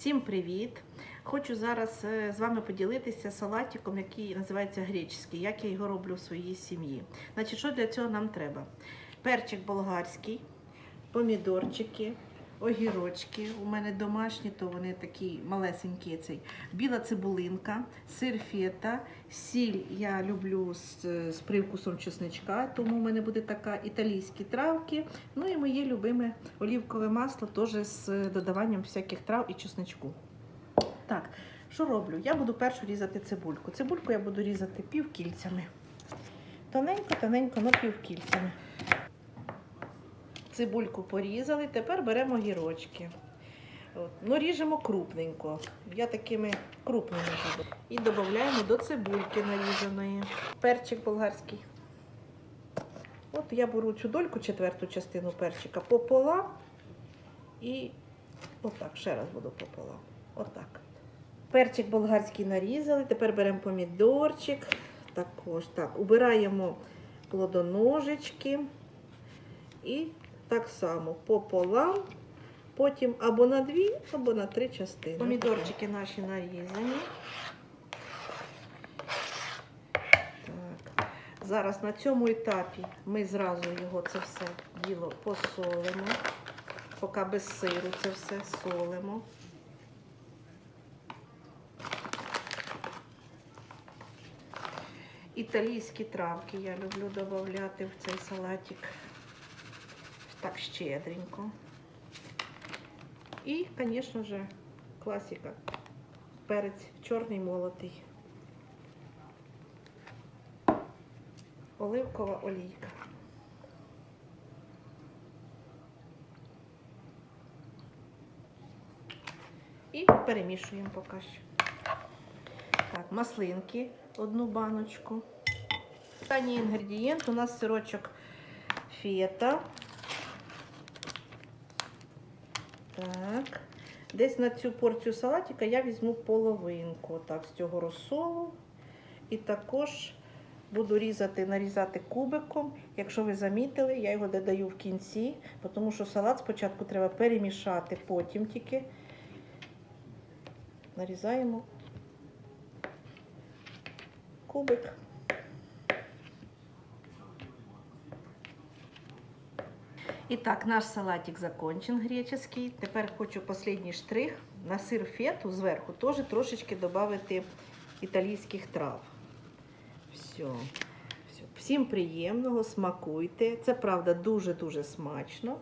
Всім привіт! Хочу зараз е, з вами поділитися салатиком, який називається греческий, як я його роблю в своїй сім'ї. Значить, що для цього нам треба? Перчик болгарський, помідорчики, огірочки. У мене домашні, то вони такі малесенькі. Цей. Біла цибулинка, сир фета, сіль я люблю з, з привкусом чесничка, тому у мене буде така італійські травки. Ну і моє любиме олівкове масло теж з додаванням всяких трав і чесничку. Так, що роблю? Я буду першу різати цибульку. Цибульку я буду різати півкільцями. Тоненько-тоненько, но півкільцями. Цибульку порізали, тепер беремо гірочки. Ну, ріжемо крупненько. Я такими крупними буду. І додаємо до цибульки нарізаної. Перчик болгарський. От я беру цю дольку, четверту частину перчика пополам. І отак, ще раз буду пополам. Отак. Перчик болгарський нарізали. Тепер беремо помідорчик. Також так. Убираємо плодоножечки. І так само пополам. Потім або на дві, або на три частини. Помідорчики наші нарізані. Так. Зараз на цьому етапі ми зразу його це все діло посолимо. Поки без сиру це все солимо. Італійські травки я люблю додати в цей салатик. Так щедренько. І, звісно ж, класика. Перець чорний молотий. Оливкова олійка. І перемішуємо поки що. Так, маслинки одну баночку. Останній інгредієнт у нас сирочок фета. Так. Десь на цю порцію салатика я візьму половинку так, з цього розсолу. І також буду різати, нарізати кубиком. Якщо ви замітили, я його додаю в кінці, тому що салат спочатку треба перемішати, потім тільки нарізаємо кубик. Итак, наш салатик закончен греческий. Тепер хочу останній штрих на сир фету зверху теж трошечки додати італійських трав. Все. Все. Всім приємного, смакуйте. Це правда дуже-дуже смачно.